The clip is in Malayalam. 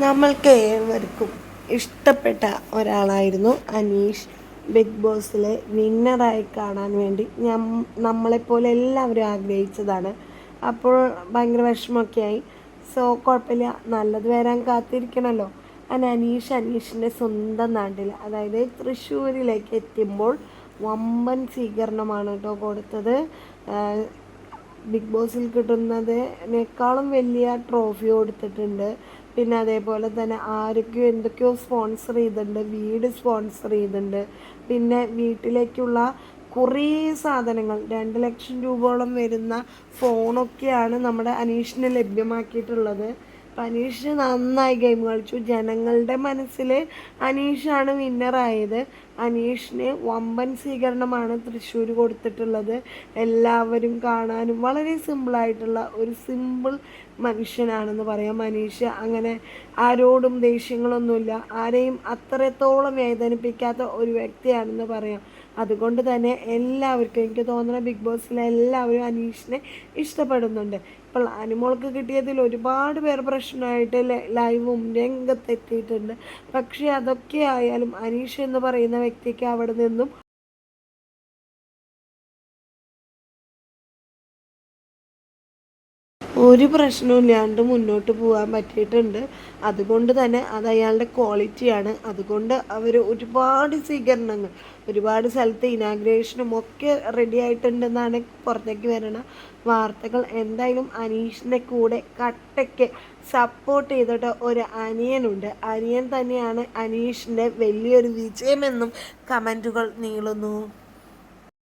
നമ്മൾക്ക് ഏവർക്കും ഇഷ്ടപ്പെട്ട ഒരാളായിരുന്നു അനീഷ്. ബിഗ് ബോസിലെ വിന്നറായി കാണാൻ വേണ്ടി ഞം- നമ്മളെപ്പോലെ എല്ലാവരും ആഗ്രഹിച്ചതാണ്. അപ്പോൾ ഭയങ്കര വിഷമമൊക്കെയായി. സോ കുഴപ്പമില്ല. നല്ലത് വരാൻ കാത്തിരിക്കണമല്ലോ അങ്ങനെ അനീഷ് അനീഷിന്റെ സ്വന്തം നാട്ടിൽ അതായത് തൃശ്ശൂരിലേക്ക് എത്തുമ്പോൾ വമ്പൻ സ്വീകരണമാണ് കേട്ടോ കൊടുത്തത്. ബിഗ് ബോസിൽ കിട്ടുന്നതിനേക്കാളും വലിയ ട്രോഫി കൊടുത്തിട്ടുണ്ട്. പിന്നെ അതേപോലെ തന്നെ ആരൊക്കെയോ എന്തൊക്കെയോ സ്പോൺസർ ചെയ്തിട്ടുണ്ട്. വീട് സ്പോൺസർ ചെയ്തിട്ടുണ്ട്. പിന്നെ വീട്ടിലേക്കുള്ള കുറേ സാധനങ്ങൾ രണ്ട് ലക്ഷം രൂപയോളം വരുന്ന ഫോണൊക്കെയാണ് നമ്മുടെ അനീഷിന് ലഭ്യമാക്കിയിട്ടുള്ളത്. അനീഷ് നന്നായി ഗെയിം കളിച്ചു. ജനങ്ങളുടെ മനസ്സിൽ അനീഷാണ് വിന്നറായത് അനീഷിന് വമ്പൻ സ്വീകരണമാണ് തൃശ്ശൂർ കൊടുത്തിട്ടുള്ളത്. എല്ലാവരും കാണാനും വളരെ സിമ്പിളായിട്ടുള്ള ഒരു സിമ്പിൾ മനുഷ്യനാണെന്ന് പറയാം അനീഷ്. അങ്ങനെ ആരോടും ദേഷ്യങ്ങളൊന്നുമില്ല. ആരെയും അത്രത്തോളം വേദനിപ്പിക്കാത്ത ഒരു വ്യക്തിയാണെന്ന് പറയാം. അതുകൊണ്ട് തന്നെ എല്ലാവർക്കും എനിക്ക് തോന്നുന്ന ബിഗ് ബോസിലെ എല്ലാവരും അനീഷിനെ ഇഷ്ടപ്പെടുന്നുണ്ട്. ഇപ്പോൾ അനുമോൾക്ക് കിട്ടിയതിൽ ഒരുപാട് പേർ പ്രശ്നമായിട്ട് ലൈവും രംഗത്തെത്തിയിട്ടുണ്ട്. പക്ഷേ അതൊക്കെ ആയാലും അനീഷ് എന്ന് പറയുന്ന വ്യക്തിക്ക് അവിടെ നിന്നും ഒരു പ്രശ്നമില്ലാണ്ട് മുന്നോട്ട് പോകാൻ പറ്റിയിട്ടുണ്ട്. അതുകൊണ്ട് തന്നെ അത് അയാളുടെ ക്വാളിറ്റിയാണ് അതുകൊണ്ട് അവർ ഒരുപാട് സ്വീകരണങ്ങൾ ഒരുപാട് സ്ഥലത്ത് ഇനാഗ്രേഷനും ഒക്കെ റെഡി ആയിട്ടുണ്ടെന്നാണ് പുറത്തേക്ക് വരണ വാർത്തകൾ. എന്തായാലും അനീഷിന്റെ കൂടെ കട്ടയ്ക്ക് സപ്പോർട്ട് ചെയ്തിട്ട് ഒരു അനിയനുണ്ട്. അനിയൻ തന്നെയാണ് അനീഷിന്റെ വലിയൊരു വിജയമെന്നും കമന്റുകൾ നീളുന്നു.